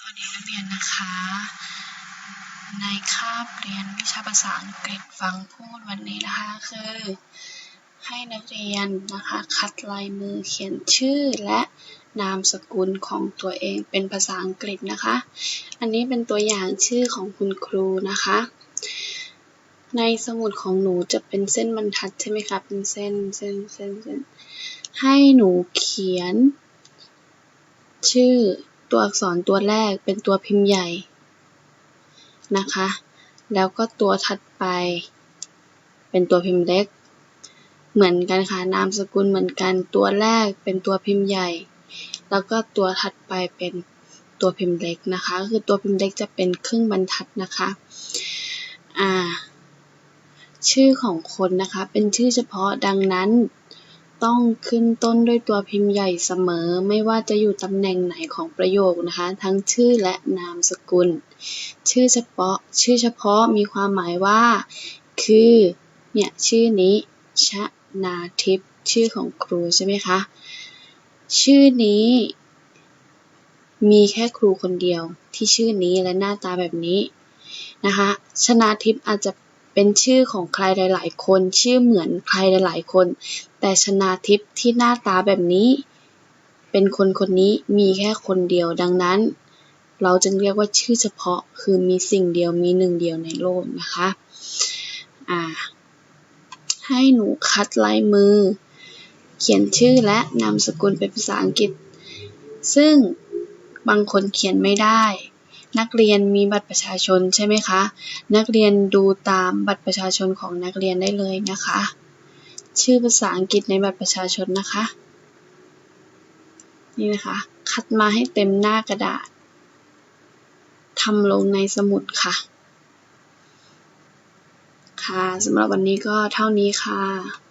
สวัสดีนักเรียนนะคะ ในคาบเรียนวิชาภาษาอังกฤษฟังพูดวันนี้นะคะคือ ให้นักเรียนนะคะคัดลายมือเขียนชื่อและนามสกุลของตัวเองเป็นภาษาอังกฤษนะคะ อันนี้เป็นตัวอย่างชื่อของคุณครูนะคะ ในสมุดของหนูจะเป็นเส้นบรรทัดใช่ไหมคะเป็นเส้นเส้นเส้นเส้นให้หนูเขียน ชื่อ ตัวอักษรตัวแรกเป็นตัวพิมพ์ใหญ่นะคะ แล้วก็ตัวถัดไป เป็นตัวพิมพ์เล็ก เหมือนกันค่ะ นามสกุลเหมือนกัน ตัวแรกเป็นตัวพิมพ์ใหญ่ แล้วก็ตัวถัดไปเป็นตัวพิมพ์เล็กนะคะ ก็คือตัวพิมพ์เล็กจะเป็นครึ่งบรรทัดนะคะ อ่า ชื่อของคนนะคะ เป็นชื่อเฉพาะดังนั้น ต้องขึ้นต้นด้วยตัวพิมพ์ใหญ่เสมอ ไม่ว่าจะอยู่ตำแหน่งไหนของประโยคนะคะ ทั้งชื่อและนามสกุล ชื่อเฉพาะ ชื่อเฉพาะมีความหมายว่า คือ เนี่ย ชื่อนี้ ชนาทิพย์ชื่อของครูใช่ไหมคะ ชื่อนี้ มีแค่ครูคนเดียวที่ชื่อนี้และหน้าตาแบบนี้นะคะ ชนาทิพย์อาจจะ เป็นชื่อของใครหลาย ๆ คน ชื่อเหมือนใครหลาย ๆ คน แต่ชนาทิพย์ที่หน้าตาแบบนี้ เป็นคนคนนี้มีแค่คนเดียวดังนั้น เราจึงเรียกว่าชื่อเฉพาะคือมีสิ่งเดียวมีหนึ่งเดียวในโลกนะคะอ่าให้หนูคัดลายมือ เขียนชื่อและนามสกุลเป็นภาษาอังกฤษ ซึ่งบางคนเขียนไม่ได้ นักเรียนมีบัตรประชาชนใช่ไหมคะ นักเรียนดูตามบัตรประชาชนของนักเรียนได้เลยนะคะ ชื่อภาษาอังกฤษในบัตรประชาชนนะคะ นี่นะคะ คัดมาให้เต็มหน้ากระดาษทำลงในสมุดค่ะ ค่ะสำหรับวันนี้ก็เท่านี้ค่ะ